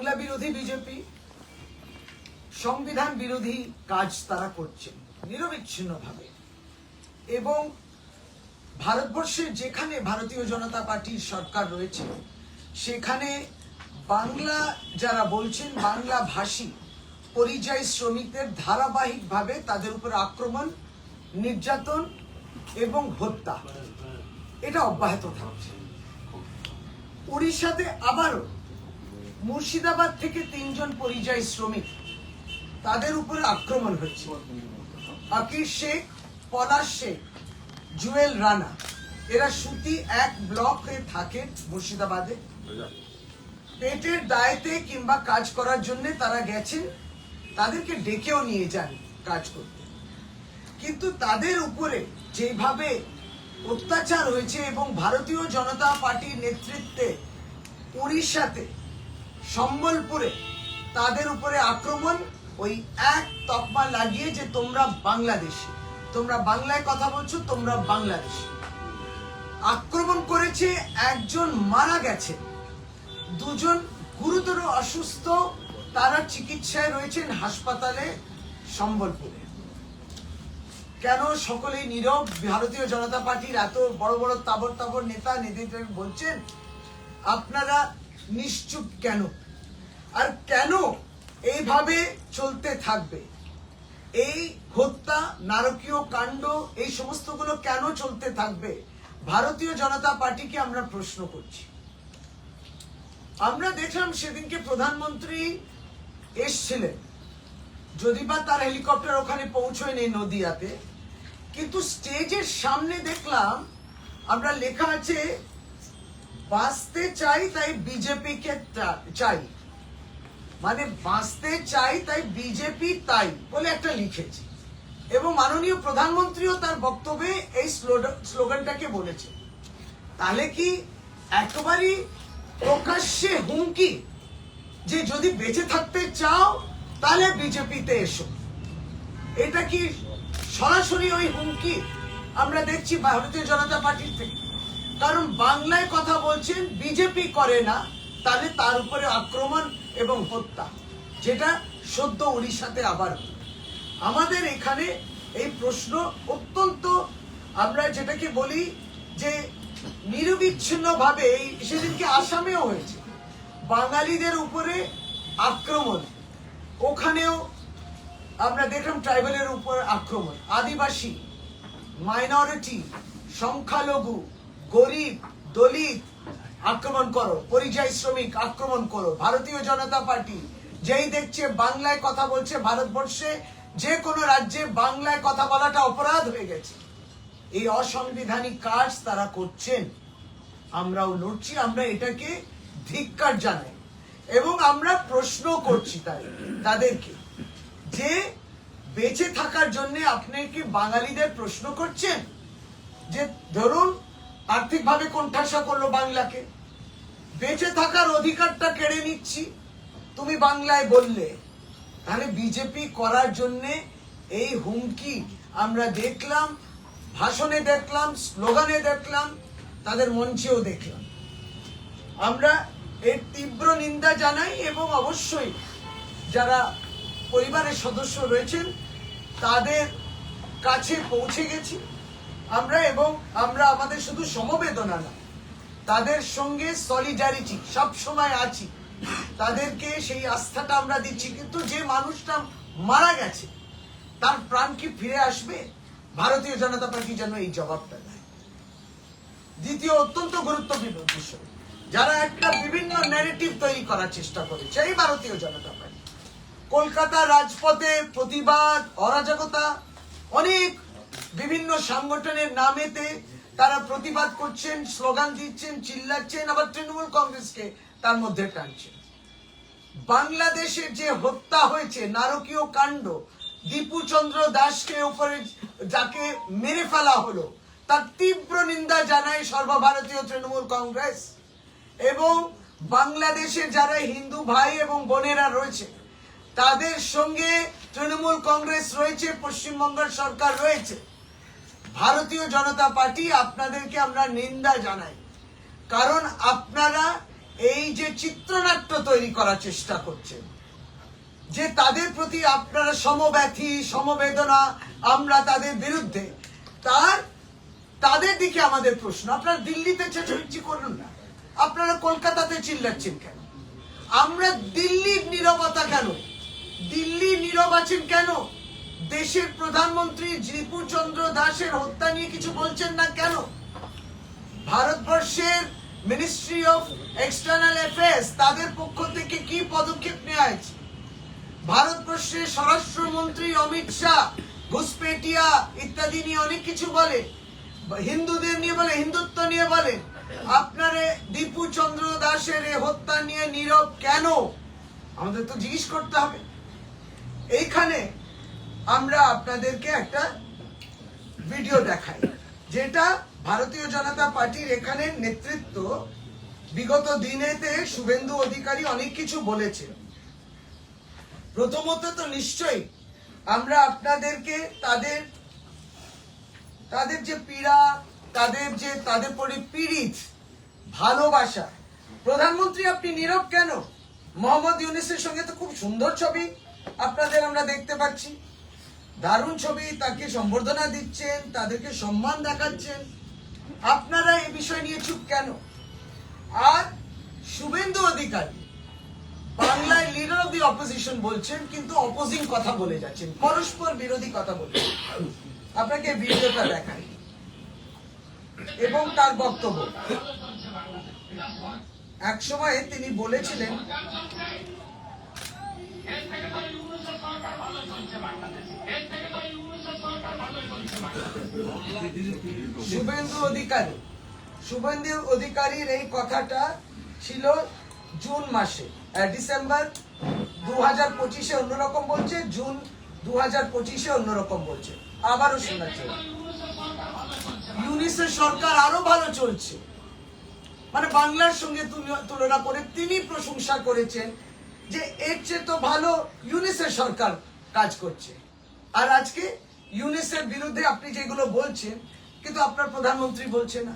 বাংলা বিরোধী বিজেপি, সংবিধান বিরোধী কাজ তারা করছেন, নিরবিচ্ছিন্নভাবে। এবং ভারতবর্ষে যেখানে ভারতীয় জনতা পার্টির সরকার রয়েছে, সেখানে বাংলা যারা বলছেন, বাংলা ভাষী, পরিযায়ী শ্রমিকদের ধারাবাহিকভাবে তাদের উপর আক্রমণ, নির্যাতন এবং হত্যা, এটা অব্যাহত থাকছে। উড়িষ্যাতে আবারও মুর্শিদাবাদ থেকে তিনজন পরিযায়ী শ্রমিক তাদের উপরে আক্রমণ হচ্ছে। আকির শেখ, পলাশ শেখ, জুয়েল রানা, এরা সুতি এক ব্লক হয়ে থাকে মুর্শিদাবাদে। পেটের দায়েতে কিংবা কাজ করার জন্য তারা গেছেন, তাদেরকে ডেকেও নিয়ে যান কাজ করতে। কিন্তু তাদের উপরে যেভাবে অত্যাচার হয়েছে এবং ভারতীয় জনতা পার্টির নেতৃত্বে উড়িষ্যাতে সম্বলপুরে তাদের উপরে আক্রমণ, ওই এক তকমা লাগিয়ে যে তোমরা বাংলাদেশি। তোমরা বাংলায় কথা বলছো, তোমরা বাংলাদেশি। আক্রমণ করেছে, একজন মারা গেছে। দুজন গুরুতর অসুস্থ, তারা চিকিৎসায় রয়েছেন হাসপাতালে, সম্বলপুরে। কেন সকলেই নীরব? ভারতীয় জনতা পার্টির এত বড় বড় তাবর তাবর নেতা নেতৃত্ব বলছেন, আপনারা নিশ্চুপ কেন? আর কেন এইভাবে চলতে থাকবে? এই হত্যা, নারকীয় কাণ্ড, এই সমস্তগুলো কেন চলতে থাকবে? ভারতীয় জনতা পার্টিকে আমরা প্রশ্ন করছি। আমরা দেখলাম সেদিনকে প্রধানমন্ত্রী এসছিলেন। যদি বা তার হেলিকপ্টার ওখানে পৌঁছয়নি নদিয়াতে, কিন্তু স্টেজের সামনে দেখলাম আমরা লেখা আছে, বাঁচতে চাই তাই বিজেপিকে চাই। মানে বাঁচতে চাই, তাই বিজেপি তাই বলে একটা লিখেছে। এবং মাননীয় প্রধানমন্ত্রীও তার বক্তব্যে এই স্লোগান- স্লোগানটাকে বলেছে। তাহলে কি একেবারেই প্রকাশ্যে হুমকি যে যদি বেঁচে থাকতে চাও, তাহলে বিজেপিতে এসো। এটা কি সরাসরি ওই হুমকি আমরা দেখছি ভারতীয় জনতা পার্টির থেকে? কারণ বাংলায় কথা বলছেন, বিজেপি করে না। তাহলে তার উপরে আক্রমণ এবং হত্যা, যেটা সদ্য উড়িষ্যাতে আবার। আমাদের এখানে এই প্রশ্ন অত্যন্ত, আমরা যেটাকে বলি যে নিরবিচ্ছিন্নভাবে এই সেদিনকে আসামেও হয়েছে বাঙালিদের উপরে আক্রমণ, ওখানেও আমরা দেখলাম ট্রাইবেলের উপর আক্রমণ, আদিবাসী, মাইনরিটি, সংখ্যালঘু, গরিব, দলিত আক্রমণ করো, পরিযায়ী শ্রমিক, আক্রমণ করো। ভারতীয় জনতা পার্টি যেই দেখছে বাংলায় কথা বলছে ভারতবর্ষে, যে কোনো রাজ্যে বাংলায় কথা বলাটা অপরাধ হয়ে গেছে। এই অসাংবিধানিক কাজ তারা করছেন। আমরাও লড়ছি, আমরা এটাকে ধিক্কার জানাই। এবং আমরা প্রশ্ন করছি তাই, তাদেরকে, যে বেঁচে থাকার জন্য আপনি কি বাঙালিদের প্রশ্ন করছেন? যে ধরুন আর্থিকভাবে কোণঠাসা করল বাংলাকে। বেঁচে থাকার অধিকারটা কেড়ে নিচ্ছি। তুমি বাংলায় বললে, তাহলে বিজেপি করার জন্য এই হুমকি আমরা দেখলাম, ভাষণে দেখলাম, স্লোগানে দেখলাম, তাদের মঞ্চেও দেখলাম। আমরা এর তীব্র নিন্দা জানাই এবং অবশ্যই যারা পরিবারের সদস্য রয়েছেন, তাদের কাছে পৌঁছে গেছি। আমরা এবং আমরা আমাদের শুধু সমবেদনা না, তাদের সঙ্গে সলিডারিটি সব সময় আছি। তাদেরকে সেই আস্থাটা আমরা দিচ্ছি, কিন্তু যে মানুষটা মারা গেছে, তার প্রাণ কি ফিরে আসবে? ভারতীয় জনতা পার্টি যেন এই জবাবটা দেয়। দ্বিতীয় অত্যন্ত গুরুত্বপূর্ণ বিষয় যারা একটা বিভিন্ন ন্যারেটিভ তৈরি করার চেষ্টা করেছে, এই ভারতীয় জনতা পার্টি। কলকাতা রাজপথে প্রতিবাদ, অরাজকতা, অনেক বিভিন্ন সংগঠনের নামেতে তারা প্রতিবাদ করছেন, স্লোগান দিচ্ছেন, চিল্লাচ্ছেন, আবার তৃণমূল কংগ্রেসকে তার মধ্যে টানছেন। বাংলাদেশে যে হত্যা হয়েছে, নারকীয় কাণ্ড দীপু চন্দ্র দাসকে উপরে যাকে মেরে ফেলা হলো, তার তীব্র নিন্দা জানায় সর্বভারতীয় তৃণমূল কংগ্রেস এবং বাংলাদেশে যারা হিন্দু ভাই এবং বোনেরা রয়েছে, তাদের সঙ্গে তৃণমূল কংগ্রেস রয়েছে, পশ্চিমবঙ্গের সরকার রয়েছে। ভারতীয় জনতা পার্টি আপনাদেরকে আমরা নিন্দা জানাই। কারণ আপনারা এই যে চিত্রনাট্য তৈরি করার চেষ্টা করছেন, যে তাদের প্রতি আপনারা সমব্যথী, সমবেদনা, আমরা তাদের বিরুদ্ধে, তার, তাদের দিকে আমাদের প্রশ্ন। আপনারা দিল্লিতে চেঁচামেচি করুন না। আপনারা কলকাতাতে চিল্লাচ্ছেন কেন? আমরা দিল্লির নীরবতা কেন? দিল্লি নীরব আছেন কেন? দেশের প্রধানমন্ত্রী রিপুচন্দ্র দাসের হত্যা নিয়ে কিছু বলছেন না কেন? ভারতবর্ষের মিনিস্ট্রি অফ এক্সটার্নাল অ্যাফেয়ার্স তাদের পক্ষ থেকে কি পদক্ষেপ নেওয়া হয়েছে? ভারতবর্ষের স্বরাষ্ট্রমন্ত্রী অমিত শাহ, ঘুসপেটিয়া ইত্যাদি নিয়ে অনেক কিছু বলে। হিন্দুদের নিয়ে বলে, হিন্দুত্ব নিয়ে বলে। আপনারে দীপু চন্দ্র দাসের হত্যা নিয়ে নীরব কেন? আমাদের তো জিজ্ঞেস করতে হবে। আমরা আপনাদেরকে একটা ভিডিও দেখাই, যেটা ভারতীয় জনতা পার্টির এখানে নেতৃত্ব বিগত দিনেতে শুভেন্দু অধিকারী অনেক কিছু বলেছে প্রথমত তো নিশ্চয়ই আমরা আপনাদেরকে তাদের তাদের যে পীড়া, তাদের যে, তাদের পরি পীড়িত ভালোবাসা, প্রধানমন্ত্রী আপনি নীরব কেন? মোহাম্মদ ইউনিসের সঙ্গে তো খুব সুন্দর ছবি আপনাদের আমরা দেখতে পাচ্ছি। দারুণ ছবি, তাকে সম্বর্ধনা দিচ্ছেন, তাদেরকে সম্মান দেখাচ্ছেন। আপনারা এই বিষয় নিয়ে চুপ কেন? আর শুভেন্দু অধিকারী বাংলায় লিডার অফ দি অপোজিশন বলছেন, কিন্তু অপোজিং কথা বলে যাচ্ছেন, পরস্পর বিরোধী কথা বলছেন আপনাকে ভিডিওটা দেখাই। এবং তার বক্তব্য। এক সময় তিনি বলেছিলেন শুভেন্দু অধিকারী। শুভেন্দু অধিকারীর এই কথাটা ছিল জুন মাসে। ডিসেম্বর দু হাজার পঁচিশে অন্যরকম বলছে জুন দু হাজার পঁচিশে অন্যরকম বলছে। আবারও শোনাচ্ছে। ইউনিসেফ সরকার আরও ভালো চলছে। মানে বাংলার সঙ্গে তুলনা করে তিনি প্রশংসা করেছেন। যে এর চেয়ে তো ভালো ইউনিসেফ সরকার কাজ করছে। আর আজকে ইউনিসেফ বিরুদ্ধে আপনি যেগুলো বলছেন, কিন্তু আপনার প্রধানমন্ত্রী বলছে না।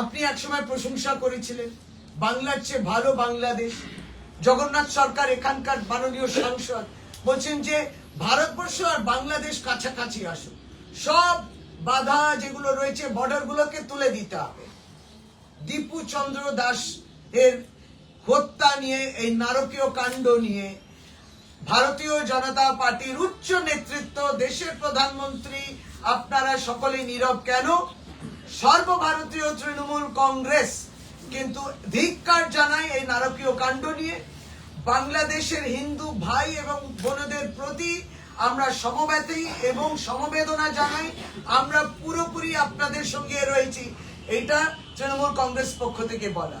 আপনি একসময় প্রশংসা করেছিলেন, বাংলার চেয়ে ভালো বাংলাদেশ। জগন্নাথ সরকার এখানকার মাননীয় সাংসদ বলছেন যে, ভারতবর্ষ আর বাংলাদেশ কাছাকাছি আসুক। সব বাধা যেগুলো রয়েছে বর্ডার গুলোকে তুলে দিতে হবে। দীপু চন্দ্র দাস এর হত্যা নিয়ে, এই নারকীয় কাণ্ড নিয়ে ভারতীয় জনতা পার্টির উচ্চ নেতৃত্ব, দেশের প্রধানমন্ত্রী, আপনারা সকলে নীরব কেন? সর্বভারতীয় তৃণমূল কংগ্রেস কিন্তু ধিক্কার জানায় এই নারকীয় কাণ্ড নিয়ে। বাংলাদেশের হিন্দু ভাই এবং বোনদের প্রতি আমরা সমব্যথী এবং সমবেদনা জানাই। আমরা পুরোপুরি আপনাদের সঙ্গে রয়েছি। এটা তৃণমূল কংগ্রেস পক্ষ থেকে বলা।